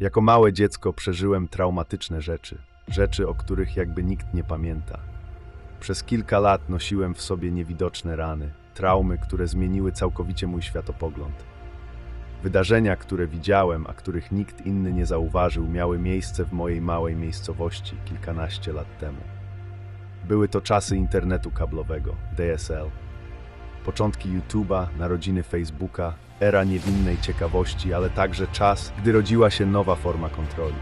Jako małe dziecko przeżyłem traumatyczne rzeczy, rzeczy, o których jakby nikt nie pamięta. Przez kilka lat nosiłem w sobie niewidoczne rany, traumy, które zmieniły całkowicie mój światopogląd. Wydarzenia, które widziałem, a których nikt inny nie zauważył, miały miejsce w mojej małej miejscowości kilkanaście lat temu. Były to czasy internetu kablowego, DSL. Początki YouTube'a, narodziny Facebooka, era niewinnej ciekawości, ale także czas, gdy rodziła się nowa forma kontroli.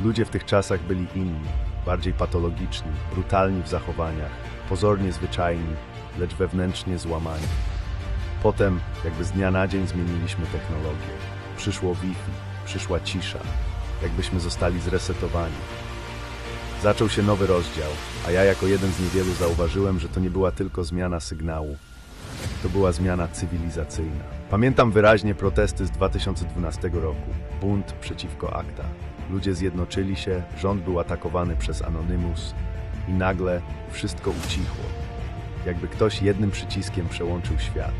Ludzie w tych czasach byli inni, bardziej patologiczni, brutalni w zachowaniach, pozornie zwyczajni, lecz wewnętrznie złamani. Potem, jakby z dnia na dzień, zmieniliśmy technologię. Przyszło Wi-Fi, przyszła cisza, jakbyśmy zostali zresetowani. Zaczął się nowy rozdział, a ja jako jeden z niewielu zauważyłem, że to nie była tylko zmiana sygnału. To była zmiana cywilizacyjna. Pamiętam wyraźnie protesty z 2012 roku. Bunt przeciwko akta. Ludzie zjednoczyli się, rząd był atakowany przez Anonymous i nagle wszystko ucichło. Jakby ktoś jednym przyciskiem przełączył świat.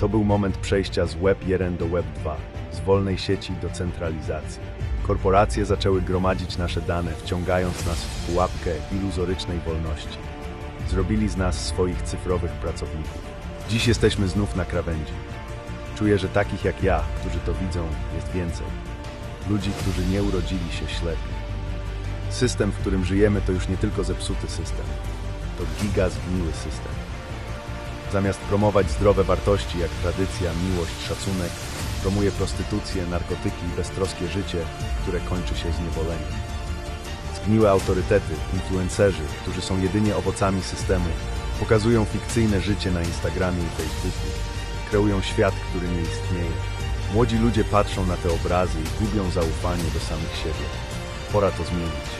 To był moment przejścia z Web 1 do Web 2, z wolnej sieci do centralizacji. Korporacje zaczęły gromadzić nasze dane, wciągając nas w pułapkę iluzorycznej wolności. Zrobili z nas swoich cyfrowych pracowników. Dziś jesteśmy znów na krawędzi. Czuję, że takich jak ja, którzy to widzą, jest więcej. Ludzi, którzy nie urodzili się ślepi. System, w którym żyjemy, to już nie tylko zepsuty system. To giga zgniły system. Zamiast promować zdrowe wartości jak tradycja, miłość, szacunek, promuje prostytucję, narkotyki i beztroskie życie, które kończy się zniewoleniem. Zgniłe autorytety, influencerzy, którzy są jedynie owocami systemu, pokazują fikcyjne życie na Instagramie i Facebooku, kreują świat, który nie istnieje. Młodzi ludzie patrzą na te obrazy i gubią zaufanie do samych siebie. Pora to zmienić.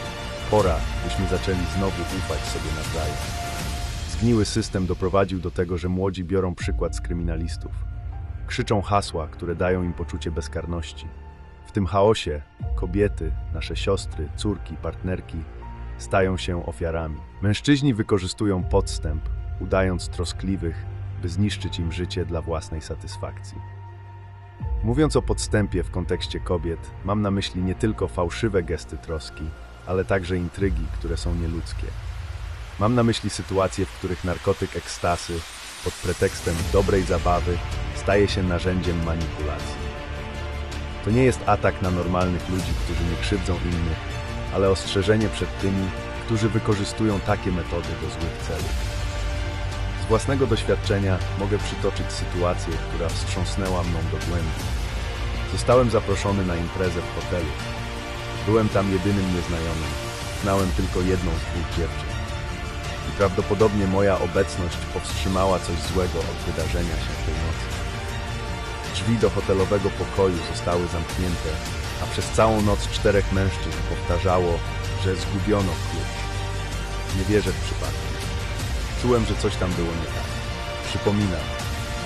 Pora, byśmy zaczęli znowu ufać sobie nawzajem. Zgniły system doprowadził do tego, że młodzi biorą przykład z kryminalistów. Krzyczą hasła, które dają im poczucie bezkarności. W tym chaosie kobiety, nasze siostry, córki, partnerki stają się ofiarami. Mężczyźni wykorzystują podstęp, udając troskliwych, by zniszczyć im życie dla własnej satysfakcji. Mówiąc o podstępie w kontekście kobiet, mam na myśli nie tylko fałszywe gesty troski, ale także intrygi, które są nieludzkie. Mam na myśli sytuacje, w których narkotyk ekstasy pod pretekstem dobrej zabawy staje się narzędziem manipulacji. To nie jest atak na normalnych ludzi, którzy nie krzywdzą innych, ale ostrzeżenie przed tymi, którzy wykorzystują takie metody do złych celów. Z własnego doświadczenia mogę przytoczyć sytuację, która wstrząsnęła mną do głębi. Zostałem zaproszony na imprezę w hotelu. Byłem tam jedynym nieznajomym. Znałem tylko jedną z dwóch dziewczyn. I prawdopodobnie moja obecność powstrzymała coś złego od wydarzenia się tej nocy. Drzwi do hotelowego pokoju zostały zamknięte, a przez całą noc czterech mężczyzn powtarzało, że zgubiono klucz. Nie wierzę w przypadki. Czułem, że coś tam było nie tak. Przypominam,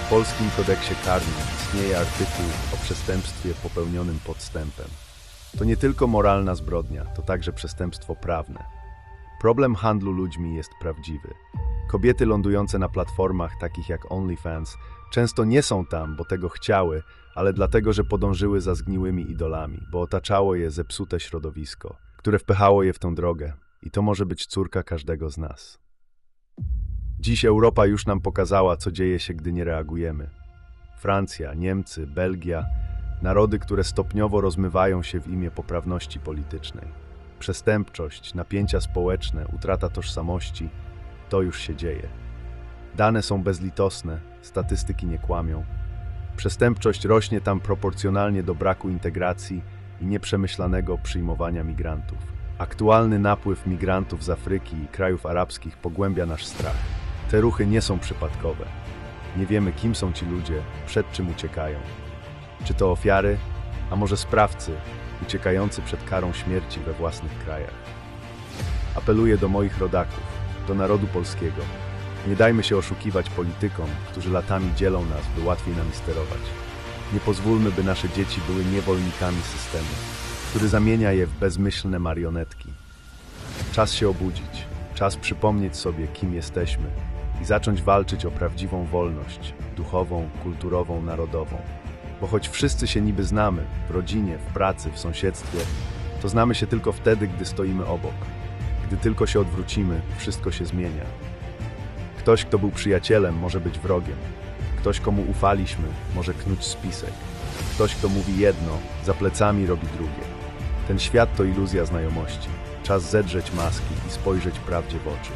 w polskim kodeksie karnym istnieje artykuł o przestępstwie popełnionym podstępem. To nie tylko moralna zbrodnia, to także przestępstwo prawne. Problem handlu ludźmi jest prawdziwy. Kobiety lądujące na platformach takich jak OnlyFans często nie są tam, bo tego chciały, ale dlatego, że podążyły za zgniłymi idolami, bo otaczało je zepsute środowisko, które wpychało je w tę drogę. I to może być córka każdego z nas. Dziś Europa już nam pokazała, co dzieje się, gdy nie reagujemy. Francja, Niemcy, Belgia, narody, które stopniowo rozmywają się w imię poprawności politycznej. Przestępczość, napięcia społeczne, utrata tożsamości to już się dzieje. Dane są bezlitosne, statystyki nie kłamią. Przestępczość rośnie tam proporcjonalnie do braku integracji i nieprzemyślanego przyjmowania migrantów. Aktualny napływ migrantów z Afryki i krajów arabskich pogłębia nasz strach. Te ruchy nie są przypadkowe. Nie wiemy, kim są ci ludzie, przed czym uciekają. Czy to ofiary, a może sprawcy, uciekający przed karą śmierci we własnych krajach. Apeluję do moich rodaków, do narodu polskiego. Nie dajmy się oszukiwać politykom, którzy latami dzielą nas, by łatwiej nami sterować. Nie pozwólmy, by nasze dzieci były niewolnikami systemu, który zamienia je w bezmyślne marionetki. Czas się obudzić, czas przypomnieć sobie, kim jesteśmy i zacząć walczyć o prawdziwą wolność duchową, kulturową, narodową. Bo choć wszyscy się niby znamy, w rodzinie, w pracy, w sąsiedztwie, to znamy się tylko wtedy, gdy stoimy obok. Gdy tylko się odwrócimy, wszystko się zmienia. Ktoś, kto był przyjacielem, może być wrogiem. Ktoś, komu ufaliśmy, może knuć spisek. Ktoś, kto mówi jedno, za plecami robi drugie. Ten świat to iluzja znajomości. Czas zedrzeć maski i spojrzeć prawdzie w oczy.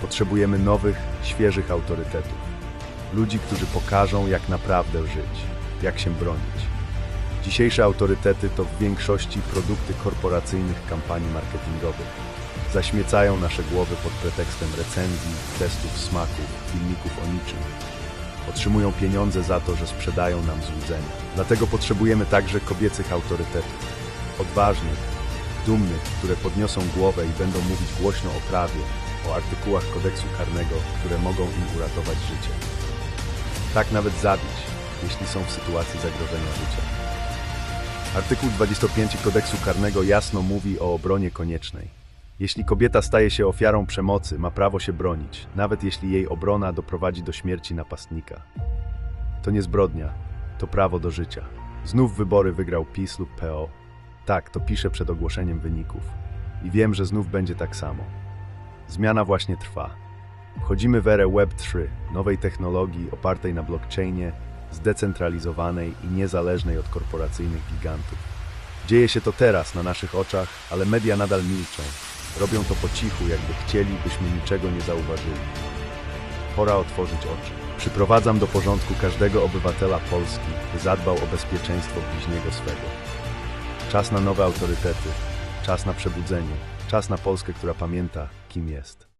Potrzebujemy nowych, świeżych autorytetów. Ludzi, którzy pokażą, jak naprawdę żyć, jak się bronić. Dzisiejsze autorytety to w większości produkty korporacyjnych kampanii marketingowych. Zaśmiecają nasze głowy pod pretekstem recenzji, testów smaku, filmików o niczym. Otrzymują pieniądze za to, że sprzedają nam złudzenia. Dlatego potrzebujemy także kobiecych autorytetów. Odważnych, dumnych, które podniosą głowę i będą mówić głośno o prawie, o artykułach kodeksu karnego, które mogą im uratować życie. Tak nawet zabić, jeśli są w sytuacji zagrożenia życia. Artykuł 25 kodeksu karnego jasno mówi o obronie koniecznej. Jeśli kobieta staje się ofiarą przemocy, ma prawo się bronić, nawet jeśli jej obrona doprowadzi do śmierci napastnika. To nie zbrodnia, to prawo do życia. Znów wybory wygrał PiS lub PO. Tak, to piszę przed ogłoszeniem wyników. I wiem, że znów będzie tak samo. Zmiana właśnie trwa. Wchodzimy w erę Web3, nowej technologii opartej na blockchainie, zdecentralizowanej i niezależnej od korporacyjnych gigantów. Dzieje się to teraz, na naszych oczach, ale media nadal milczą. Robią to po cichu, jakby chcieli, byśmy niczego nie zauważyli. Pora otworzyć oczy. Przyprowadzam do porządku każdego obywatela Polski, by zadbał o bezpieczeństwo bliźniego swego. Czas na nowe autorytety, czas na przebudzenie, czas na Polskę, która pamięta, kim jest.